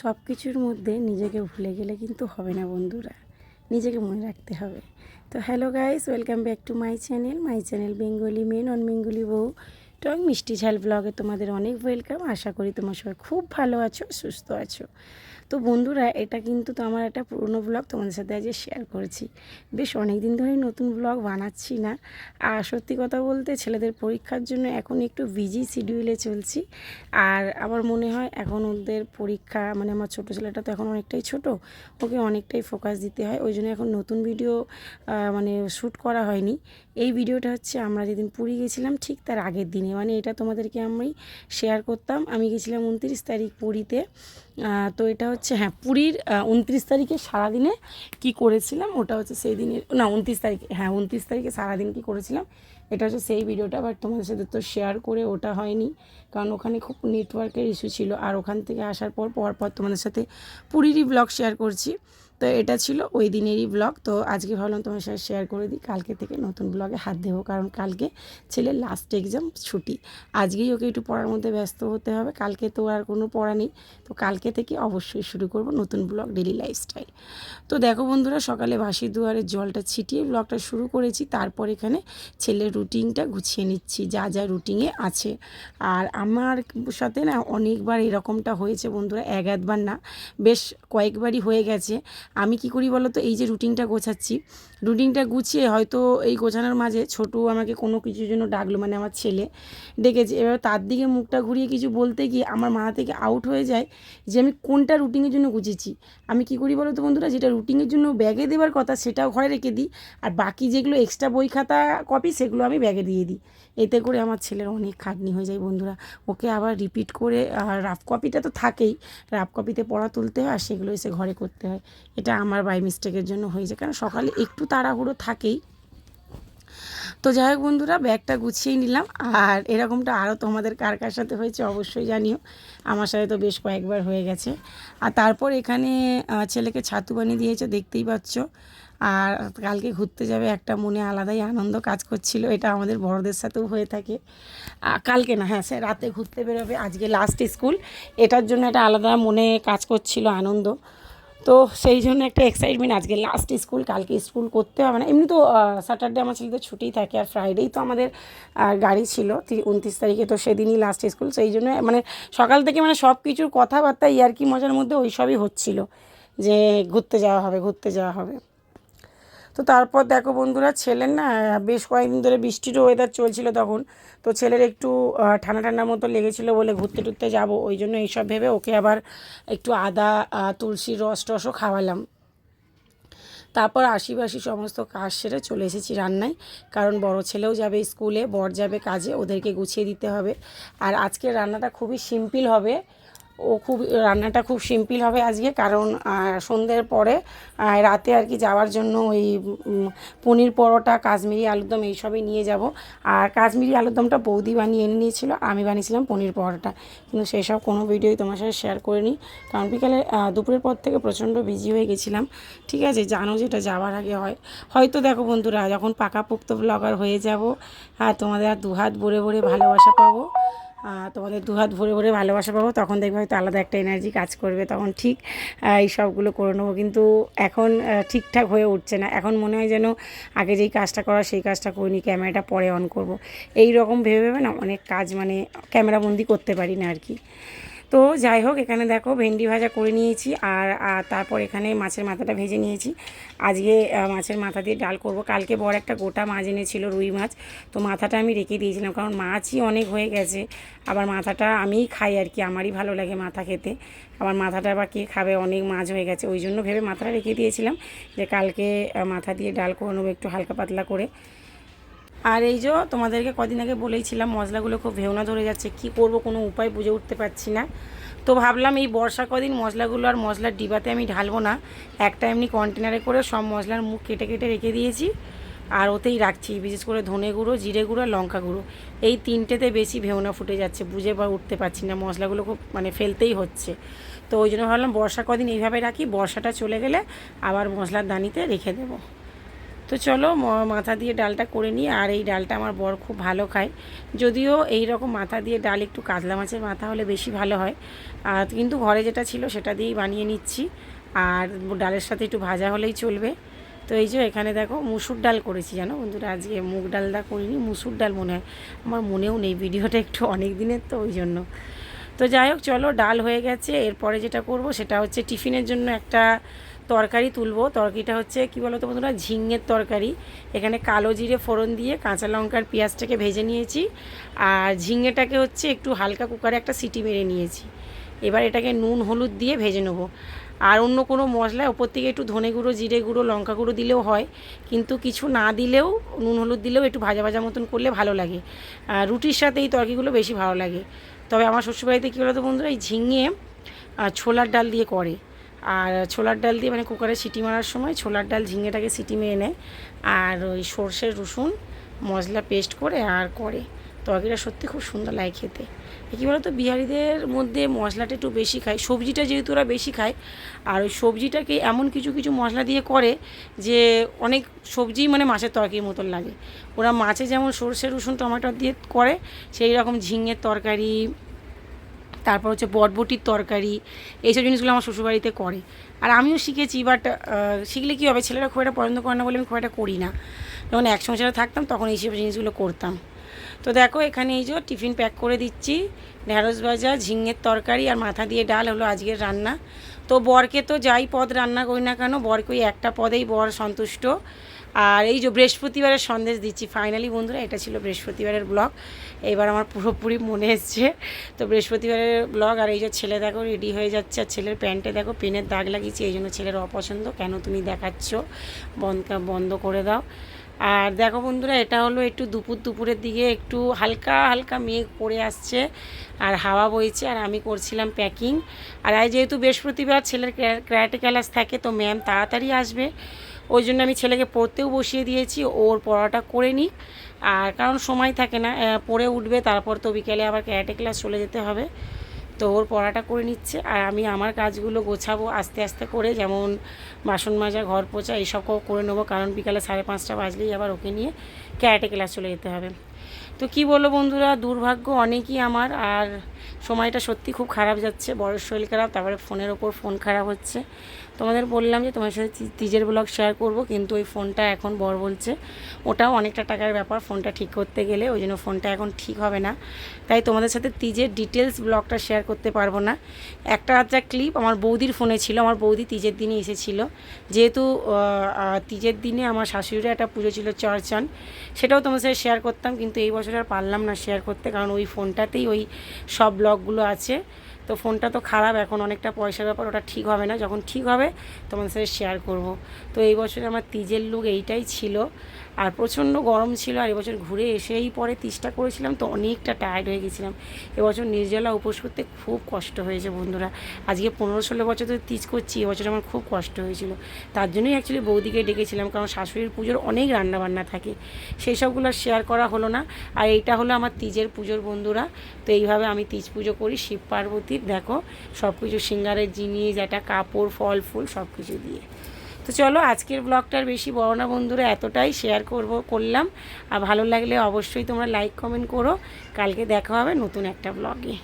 সব কিছুর মধ্যে নিজেকে ভুলে গেলে কিন্তু হবে না বন্ধুরা। নিজেকে মনে রাখতে হবে। তো hello guys welcome back to my channel my channel Bengali men on Bengali বউ। টং মিষ্টি ঝাল ব্লগে তোমাদের অনেক ওয়েলকাম আশা করি তোমার সবাই খুব ভালো আছো, সুস্থ আছো। তো বন্ধুরা, এটা কিন্তু তো আমার একটা পুরনো ব্লগ তোমাদের সাথে আজকে শেয়ার করেছি। বেশ অনেক দিন ধরেই নতুন ব্লগ বানাচ্ছি না। আর সত্যি কথা বলতে ছেলেদের পরীক্ষার জন্য এখন একটু বিজি শিডিউলে চলছি। আর আমার মনে হয় এখন ওদের পরীক্ষা মানে আমার ছোটো ছেলেটা তো এখন অনেকটাই ছোট, ওকে অনেকটাই ফোকাস দিতে হয়। ওই জন্য এখন নতুন ভিডিও মানে শ্যুট করা হয়নি। এই ভিডিওটা হচ্ছে আমরা যেদিন পুরী গেছিলাম, ঠিক তার আগের দিনে। মানে এটা তোমাদেরকে আমি শেয়ার করতাম। আমি গেছিলাম উনত্রিশ তারিখ পুরীতে। তো এটা হচ্ছে হ্যাঁ পুরীর উনত্রিশ তারিখে সারাদিনে কি করেছিলাম, ওটা হচ্ছে সেই দিনের, না, উনত্রিশ তারিখে হ্যাঁ উনত্রিশ তারিখে সারাদিন কি করেছিলাম, এটা হচ্ছে সেই ভিডিওটা বাট তোমাদের সাথে তো শেয়ার করে ওটা হয়নি। কারণ ওখানে খুব নেটওয়ার্কের ইস্যু ছিল। আর ওখান থেকে আসার পর পর পর তোমাদের সাথে পুরীরই ব্লগ শেয়ার করছি। তো এটা ছিল ওই দিনেরই ব্লগ তো আজকে ভাবলাম তোমার সাথে শেয়ার করে দিই। কালকে থেকে নতুন ব্লগে হাত দেবো, কারণ কালকে ছেলের লাস্ট এক্সাম ছুটি। আজকেই ওকে একটু পড়ার মধ্যে ব্যস্ত হতে হবে। কালকে তো আর কোনো পড়া নেই। তো কালকে থেকে অবশ্যই শুরু করব নতুন ব্লগ ডেলি লাইফস্টাইল তো দেখো বন্ধুরা, সকালে বাসি দুয়ারের জলটা ছিটিয়ে ব্লগটা শুরু করেছি। তারপর এখানে ছেলের রুটিনটা গুছিয়ে নিচ্ছি, যা যা রুটিনে আছে। আর আমার সাথে না অনেকবার এরকমটা হয়েছে বন্ধুরা, এক আধবার না, বেশ কয়েকবারই হয়ে গেছে। আমি কি করি বলো তো এই যে রুটিনটা গোছাচ্ছি। রুটিনটা গুছিয়ে হয়তো এই গোছানোর মাঝে ছোটু আমাকে কোনো কিছুর জন্য ডাকলো মানে আমার ছেলে ডেকেছে। এবার তার দিকে মুখটা ঘুরিয়ে কিছু বলতে গিয়ে আমার মাথা থেকে আউট হয়ে যায় যে আমি কোনটা রুটিনের জন্য গুছিয়েছি। আমি কি করি বলো তো বন্ধুরা? যেটা রুটিনের জন্য ব্যাগে দেওয়ার কথা সেটাও ঘরে রেখে দিই। আর বাকি যেগুলো এক্সট্রা বই খাতা কপি সেগুলো আমি ব্যাগে দিয়ে দিই। এতে করে আমার ছেলের অনেক খাটনি হয়ে যায় বন্ধুরা। ওকে আবার রিপিট করে রাফ কপিটা তো থাকেই। রাফ কপিতে পড়া তুলতে হয়, আর সেগুলো এসে ঘরে করতে হয়। এটা আমার বাই মিস্টেকের জন্য হয়েছে। কারণ সকালে একটু তাড়াহুড়ো থাকেই। তো যাই হোক বন্ধুরা, ব্যাগটা গুছিয়ে নিলাম। আর এরকমটা আরও তোমাদের কার কার সাথে হয়েছে অবশ্যই জানিও। আমার সাথে তো বেশ কয়েকবার হয়ে গেছে। আর তারপর এখানে ছেলেকে ছাতু বানিয়ে দিয়েছে, দেখতেই পাচ্ছ। আর কালকে ঘুরতে যাবে একটা মনে আলাদাই আনন্দ কাজ করছিল। এটা আমাদের বড়দের সাথেও হয়ে থাকে। কালকে না হ্যাঁ স্যার রাতে ঘুরতে বেরোবে। আজকে লাস্ট স্কুল এটার জন্য একটা আলাদা মনে কাজ করছিল, আনন্দ। তো সেই জন্য একটা এক্সাইটমেন্ট আজকে লাস্ট স্কুল কালকে স্কুল করতে হবে না। এমনি তো স্যাটারডে আমার ছেলে তো ছুটি থাকে আর ফ্রাইডেই তো আমাদের গাড়ি ছিল উনত্রিশ তারিখে, তো সেদিনই লাস্ট স্কুল সেই জন্য মানে সকাল থেকে মানে সব কিছুর কথাবার্তা, ইয়ার্কি মজার মধ্যে ওই সবই হচ্ছিল যে ঘুরতে যাওয়া হবে, ঘুরতে যাওয়া হবে। তো তারপর দেখো বন্ধুরা, ছেলের না, বেশ কয়েকদিন ধরে বৃষ্টিরও ওয়েদার চলছিল তখন। তো ছেলের একটু ঠান্ডা ঠান্ডার মতো লেগেছিলো বলে ঘুরতে টুরতে যাব, ওই জন্য এইসব ভেবে ওকে আবার একটু আদা তুলসীর রস টসও খাওয়ালাম। তারপর আশিবাসি সমস্ত কাজ সেরে চলে এসেছি রান্নায়, কারণ বড় ছেলেও যাবে স্কুলে, বর যাবে কাজে, ওদেরকে গুছিয়ে দিতে হবে। আর আজকে রান্নাটা খুবই সিম্পল হবে। ও খুব, রান্নাটা খুব সিম্পল হবে আজকে, কারণ সন্ধ্যের পরে রাতে আর কি যাওয়ার জন্য ওই পনির পরোটা, কাশ্মীরি আলুরদম এইসবই নিয়ে যাব। আর কাশ্মীরি আলুরদমটা বৌদি বানিয়ে এনে নিয়েছিল আমি বানিয়েছিলাম পনির পরোটা। কিন্তু সেই সব কোনো ভিডিওই তোমার সাথে শেয়ার করিনি, কারণ বিকালে দুপুরের পর থেকে প্রচণ্ড বিজি হয়ে গেছিলাম। ঠিক আছে, জানো যেটা যাওয়ার আগে হয়। হয়তো দেখো বন্ধুরা, যখন পাকাপোক্ত ব্লগার হয়ে যাব হ্যাঁ তোমাদের আর দুহাত ভরে ভরে ভালোবাসা পাবো। তোমাদের দু হাত ভরে ভরে ভালোবাসা পাবো, তখন দেখবে হয়তো আলাদা একটা এনার্জি কাজ করবে, তখন ঠিক এই সবগুলো করে নেব। কিন্তু এখন ঠিকঠাক হয়ে উঠছে না। এখন মনে হয় যেন আগে যেই কাজটা করা, সেই কাজটা করিনি, ক্যামেরাটা পরে অন করব। এই রকম ভেবে ভেবে না, অনেক কাজ মানে ক্যামেরাবন্দি করতে পারি না আর কি। তো যাই হোক, এখানে দেখো ভেন্ডি ভাজা করে নিয়েছি আর তারপর এখানে মাছের মাথাটা ভেজে নিয়েছি। আজকে মাছের মাথা দিয়ে ডাল করব। কালকে বড় একটা গোটা মাছ এনেছিল, রুই মাছ। তো মাথাটা আমি রেখে দিয়েছিলাম, কারণ মাছই অনেক হয়ে গেছে। আবার মাথাটা আমিই খাই আর কি, আমারই ভালো লাগে মাথা খেতে। আবার মাথাটা আবার কে খাবে, অনেক মাছ হয়ে গেছে। ওই জন্য ভেবে মাথাটা রেখে দিয়েছিলাম যে কালকে মাথা দিয়ে ডাল করে নেব একটু হালকা পাতলা করে। আর এই যে তোমাদেরকে কদিন আগে বলেইছিলাম, মশলাগুলো খুব ভেউনা ধরে যাচ্ছে, কি করব কোনো উপায় বুঝে উঠতে পারছি না। তো ভাবলাম এই বর্ষা কদিন মশলাগুলো আর মশলার ডিবাতে আমি ঢালবো না, একটা এমনি কন্টেনারে করে সব মশলার মুখ কেটে কেটে রেখে দিয়েছি। আর ওতেই রাখছি, বিশেষ করে ধনে গুঁড়ো, জিরে গুঁড়ো আর লঙ্কা গুঁড়ো। এই তিনটেতে বেশি ভেউনা ফুটে যাচ্ছে, বুঝে বা উঠতে পারছি না, মশলাগুলো খুব মানে ফেলতেই হচ্ছে। তো ওই জন্য ভাবলাম বর্ষা কদিন এইভাবে রাখি, বর্ষাটা চলে গেলে আবার মশলার দানিতে রেখে দেবো। তো চলো মাথা দিয়ে ডালটা করে নিই। আর এই ডালটা আমার বর খুব ভালো খায়। যদিও এই রকম মাথা দিয়ে ডাল একটু কাতলা মাছের মাথা হলে বেশি ভালো হয়। আর কিন্তু ঘরে যেটা ছিল সেটা দিয়েই বানিয়ে নিচ্ছি। আর ডালের সাথে একটু ভাজা হলেই চলবে। তো এই যে এখানে দেখো মুসুর ডাল করেছি, জানো বন্ধুরা? আজকে মুগ ডালটা করিনি, মুসুর ডাল মনে হয়। আমার মনেও নেই ভিডিওটা একটু অনেক দিনের তো, ওই জন্য। তো যাই হোক, চলো ডাল হয়ে গেছে। এরপরে যেটা করব সেটা হচ্ছে টিফিনের জন্য একটা তরকারি তুলবো। তরকারিটা হচ্ছে, কি বলো তো বন্ধুরা, ঝিঙের তরকারি। এখানে কালো জিরে ফোড়ন দিয়ে কাঁচা লঙ্কার পেঁয়াজটাকে ভেজে নিয়েছি। আর ঝিঙেটাকে হচ্ছে একটু হালকা কুকারে একটা সিটি মেরে নিয়েছি। এবার এটাকে নুন, হলুদ দিয়ে ভেজে নেব। আর অন্য কোনো মশলায় ওপর থেকে একটু ধনে গুঁড়ো, জিরে গুঁড়ো, লঙ্কা গুঁড়ো দিলেও হয়। কিন্তু কিছু না দিলেও, নুন, হলুদ দিলেও একটু ভাজা ভাজা মতন করলে ভালো লাগে। রুটির সাথে এই তরকারিগুলো বেশি ভালো লাগে। তবে আমার শ্বশুরবাড়িতে কী বলতো বন্ধুরা, এই ঝিঙে ছোলার ডাল দিয়ে করে। আর ছোলার ডাল দিয়ে মানে কুকারে সিটি মারার সময় ছোলার ডাল ঝিঙেটাকে সিটি মেরে নেয় আর ওই সর্ষের রসুন মশলা পেস্ট করে আর করে। তরকারিটা সত্যি খুব সুন্দর লাগে খেতে। কী বলতো? বিহারিদের মধ্যে মশলাটা একটু বেশি খায়। সবজিটা যেহেতু ওরা বেশি খায়, আর ওই সবজিটাকে এমন কিছু কিছু মশলা দিয়ে করে যে অনেক সবজি মানে মাছের তরকারির মতন লাগে। ওরা মাছে যেমন সর্ষে, রসুন, টমেটো দিয়ে করে সেই রকম ঝিঙের তরকারি তারপর হচ্ছে বটবটির তরকারি, এইসব জিনিসগুলো আমার শ্বশুরবাড়িতে করে। আর আমিও শিখেছি বাট শিখলে কী হবে? ছেলেরা খুব একটা পছন্দ করে না বলে আমি খুব একটা করি না। যখন এক সংসারে থাকতাম, তখন এইসব জিনিসগুলো করতাম। তো দেখো, এখানে এই যে টিফিন প্যাক করে দিচ্ছি ঢ্যাঁড়স ভাজা, ঝিঙের তরকারি আর মাথা দিয়ে ডাল হলো আজকের রান্না। তো বরকে তো যাই পদ রান্না করি না কেন, বরকে ওই একটা পদেই বর সন্তুষ্ট। আর এই যে বৃহস্পতিবারের সন্দেশ দিচ্ছি ফাইনালি বন্ধুরা এটা ছিল বৃহস্পতিবারের ব্লগ এবার আমার পুরোপুরি মনে এসছে। তো বৃহস্পতিবারের ব্লগ আর এই যে ছেলে দেখো রেডি হয়ে যাচ্ছে, আর ছেলের প্যান্টে দেখো পেনের দাগ লাগিয়েছি, এই জন্য ছেলের অপছন্দ। কেন তুমি দেখাচ্ছ? বন্ধ বন্ধ করে দাও। আর দেখো বন্ধুরা, এটা হলো একটু দুপুর দুপুরের দিকে একটু হালকা হালকা মেঘ পড়ে আসছে আর হাওয়া বইছে, আর আমি করছিলাম প্যাকিং আর যেহেতু বৃহস্পতিবার, ছেলের ক্র্যাটে ক্লাস থাকে, তো ম্যাম তাড়াতাড়ি আসবে। ওই জন্য আমি ছেলেকে পড়তেও বসিয়ে দিয়েছি, ওর পড়াটা করে নিই আর কারণ সময় থাকে না পড়ে উঠবে, তারপর তো বিকেলে আবার ক্যারাটে ক্লাস চলে যেতে হবে। তো ওর পড়াটা করে নিচ্ছে, আর আমি আমার কাজগুলো গোছাবো আস্তে আস্তে করে, যেমন বাসন মাজা, ঘর পোছা এইসব করে নেব, কারণ বিকালে সাড়ে পাঁচটা বাজলেই আবার ওকে নিয়ে ক্যারাটে ক্লাস চলে যেতে হবে। তো কি বলব বন্ধুরা, দুর্ভাগ্য অনেকই আমার, আর সময়টা সত্যি খুব খারাপ যাচ্ছে, বড় শরীর খারাপ, তারপরে ফোনের ওপর ফোন খারাপ হচ্ছে। তোমাদের বললাম যে তোমার সাথে তিজের ব্লগ শেয়ার করব, কিন্তু ওই ফোনটা এখন বর বলছে। ওটাও অনেকটা টাকার ব্যাপার ফোনটা ঠিক করতে গেলে, ওই জন্য ফোনটা এখন ঠিক হবে না। তাই তোমাদের সাথে তিজের ডিটেলস ব্লগটা শেয়ার করতে পারব না। একটা আধটা ক্লিপ আমার বৌদির ফোনে ছিল, আমার বৌদি তিজের দিনে এসেছিল। যেহেতু তিজের দিনে আমার শাশুড়ির একটা পুজো ছিল চরচন, সেটাও তোমার সাথে শেয়ার করতাম, কিন্তু এই বছর আর পারলাম না শেয়ার করতে, কারণ ওই ফোনটাতেই ওই সব ব্লগগুলো আছে। তো ফোনটা তো খারাপ, এখন অনেকটা পয়সার ব্যাপার, ওটা ঠিক হবে না। যখন ঠিক হবে, তোমাদের সাথে শেয়ার করব। তো এই বছরে আমার তিজের লুক এইটাই ছিল। আর প্রচণ্ড গরম ছিল, আর এবছর ঘুরে এসেই পরে তিজটা করেছিলাম, তো অনেকটা টায়ার্ড হয়ে গেছিলাম। এবছর নির্জলা উপোস করতে খুব কষ্ট হয়েছে বন্ধুরা। আজকে পনেরো ষোলো বছর ধরে তিজ করছি, এবছর আমার খুব কষ্ট হয়েছিল। তার জন্যই অ্যাকচুয়ালি বৌদিকে ডেকেছিলাম, কারণ শাশুড়ির পুজোর অনেক রান্নাবান্না থাকে। সেই সবগুলো শেয়ার করা হলো না। আর এইটা হলো আমার তিজের পুজোর বন্ধুরা। তো এইভাবে আমি তিজ পুজো করি, শিব পার্বতীর দেখো সব কিছু সিঙ্গারের জিনিস, একটা কাপড়, ফল, ফুল সব কিছু দিয়ে। তো চলো, আজকের ব্লগটার বেশি বড় না বন্ধুরা, এতটাই শেয়ার করব, করলাম। আর ভালো লাগলে অবশ্যই তোমরা লাইক কমেন্ট করো। কালকে দেখা হবে নতুন একটা ব্লগে